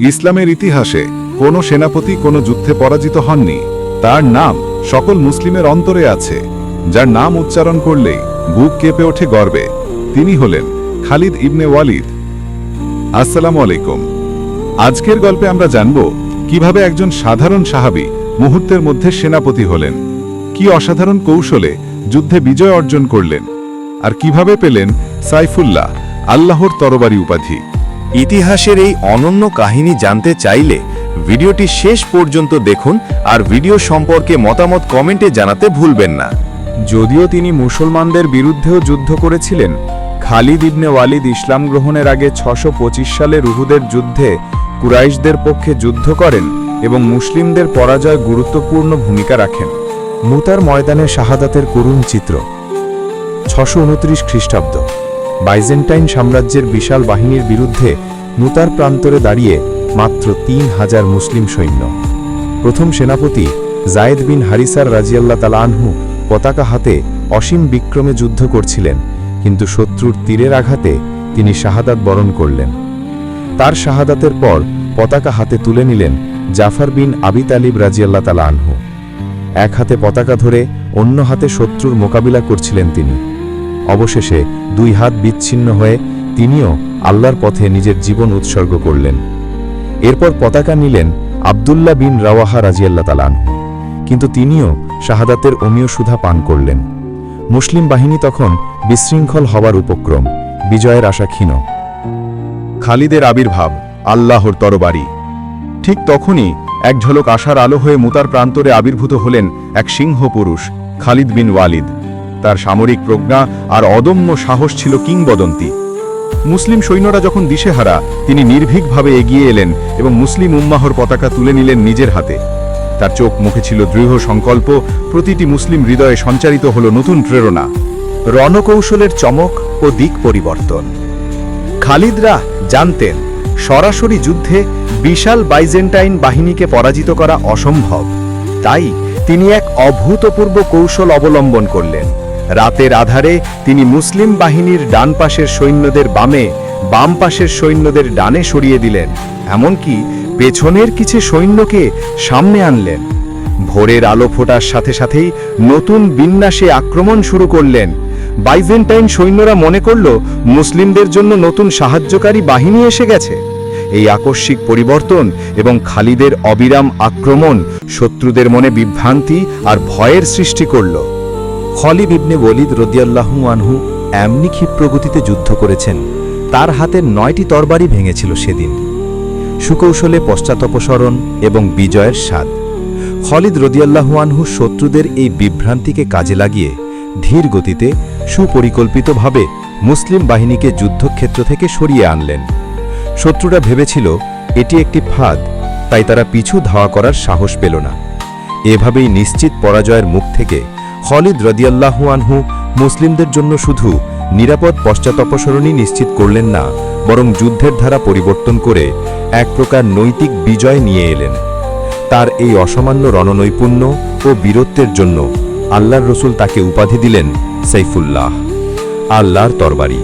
ইসলামের ইতিহাসে কোনো সেনাপতি কোনো যুদ্ধে পরাজিত হননি। তার নাম সকল মুসলিমের অন্তরে আছে, যার নাম উচ্চারণ করলেই বুক কেঁপে ওঠে গর্বে। তিনি হলেন খালিদ ইবনে ওয়ালিদ। আসসালামু আলাইকুম। আজকের গল্পে আমরা জানব কীভাবে একজন সাধারণ সাহাবী মুহূর্তের মধ্যে সেনাপতি হলেন, কি অসাধারণ কৌশলে যুদ্ধে বিজয় অর্জন করলেন, আর কীভাবে পেলেন সাইফুল্লাহ, আল্লাহর তরবারি উপাধি। ইতিহাসের এই অনন্য কাহিনী জানতে চাইলে ভিডিওটি শেষ পর্যন্ত দেখুন আর ভিডিও সম্পর্কে মতামত কমেন্টে জানাতে ভুলবেন না। যদিও তিনি মুসলমানদের বিরুদ্ধেও যুদ্ধ করেছিলেন, খালিদ ইবনে ওয়ালিদ ইসলাম গ্রহণের আগে ছশো সালে রুহুদের যুদ্ধে কুরাইশদের পক্ষে যুদ্ধ করেন এবং মুসলিমদের পরাজয় গুরুত্বপূর্ণ ভূমিকা রাখেন। মুতার ময়দানে শাহাদাতের করুণ চিত্র, ছশো খ্রিস্টাব্দ। বাইজেন্টাইন সাম্রাজ্যের বিশাল বাহিনীর বিরুদ্ধে মুতার প্রান্তরে দাঁড়িয়ে মাত্র তিন হাজার মুসলিম সৈন্য। প্রথম সেনাপতি জায়েদ বিন হারিসার রাজিয়াল্লা তালা আনহু পতাকা হাতে অসীম বিক্রমে যুদ্ধ করছিলেন, কিন্তু শত্রুর তীরের আঘাতে তিনি শাহাদাত বরণ করলেন। তার শাহাদাতের পর পতাকা হাতে তুলে নিলেন জাফর বিন আবি তালিব রাজিয়াল্লা তালা আনহু। এক হাতে পতাকা ধরে অন্য হাতে শত্রুর মোকাবিলা করছিলেন তিনি। অবশেষে দুই হাত বিচ্ছিন্ন হয়ে তিনিও আল্লাহর পথে নিজের জীবন উৎসর্গ করলেন। এরপর পতাকা নিলেন আবদুল্লাহ বিন রাওয়াহা রাজিয়াল্লা তালান কিন্তু তিনিও শাহাদাতের অমীয় সুধা পান করলেন। মুসলিম বাহিনী তখন বিশৃঙ্খল হবার উপক্রম, বিজয়ের আশা ক্ষীণ। খালিদের আবির্ভাব, আল্লাহর তরবারি। ঠিক তখনই এক ঝলক আশার আলো হয়ে মুতার প্রান্তরে আবির্ভূত হলেন এক সিংহ পুরুষ খালিদ বিন ওয়ালিদ। তার সামরিক প্রজ্ঞা আর অদম্য সাহস ছিল কিংবদন্তি। মুসলিম সৈন্যরা যখন দিশেহারা, তিনি নির্ভীকভাবে এগিয়ে এলেন এবং মুসলিম উম্মাহর পতাকা তুলে নিলেন নিজের হাতে। তার চোখ মুখে ছিল দৃঢ় সংকল্প, প্রতিটি মুসলিম হৃদয়ে সঞ্চারিত হল নতুন প্রেরণা। রণকৌশলের চমক ও দিক পরিবর্তন। খালিদরা জানতেন, সরাসরি যুদ্ধে বিশাল বাইজেন্টাইন বাহিনীকে পরাজিত করা অসম্ভব। তাই তিনি এক অভূতপূর্ব কৌশল অবলম্বন করলেন। রাতের আধারে তিনি মুসলিম বাহিনীর ডান পাশের সৈন্যদের বামে, বাম পাশের সৈন্যদের ডানে সরিয়ে দিলেন। এমনকি পেছনের কিছু সৈন্যকে সামনে আনলেন। ভোরের আলো ফোটার সাথে সাথেই নতুন বিন্যাসে আক্রমণ শুরু করলেন। বাইজেন্টাইন সৈন্যরা মনে করল, মুসলিমদের জন্য নতুন সাহায্যকারী বাহিনী এসে গেছে। এই আকস্মিক পরিবর্তন এবং খালিদের অবিরাম আক্রমণ শত্রুদের মনে বিভ্রান্তি আর ভয়ের সৃষ্টি করল। খলিব ইবনে ওলিদ রদিয়াল্লাহু আনহু এমনি ক্ষিপ্রগতিতে যুদ্ধ করেছেন। তার হাতের নয়টি তরবারি ভেঙেছিল সেদিন। সুকৌশলে পশ্চাতপসরণ এবং বিজয়ের স্বাদ। খলিদ রদিয়াল্লাহু আনহু শত্রুদের এই বিভ্রান্তিকে কাজে লাগিয়ে ধীর গতিতে সুপরিকল্পিতভাবে মুসলিম বাহিনীকে যুদ্ধক্ষেত্র থেকে সরিয়ে আনলেন। শত্রুরা ভেবেছিল, এটি একটি ফাঁদ, তাই তারা পিছু ধাওয়া করার সাহস পেল না। এভাবেই নিশ্চিত পরাজয়ের মুখ থেকে খলিদ রদিয়াল্লাহু আনহু মুসলিমদের জন্য শুধু নিরাপদ পশ্চাতপসরণই নিশ্চিত করলেন না, বরং যুদ্ধের ধারা পরিবর্তন করে এক প্রকার নৈতিক বিজয় নিয়ে এলেন। তার এই অসামান্য রণনৈপুণ্য ও বীরত্বের জন্য আল্লাহর রসুল তাকে উপাধি দিলেন সাইফুল্লাহ, আল্লাহর তরবারি।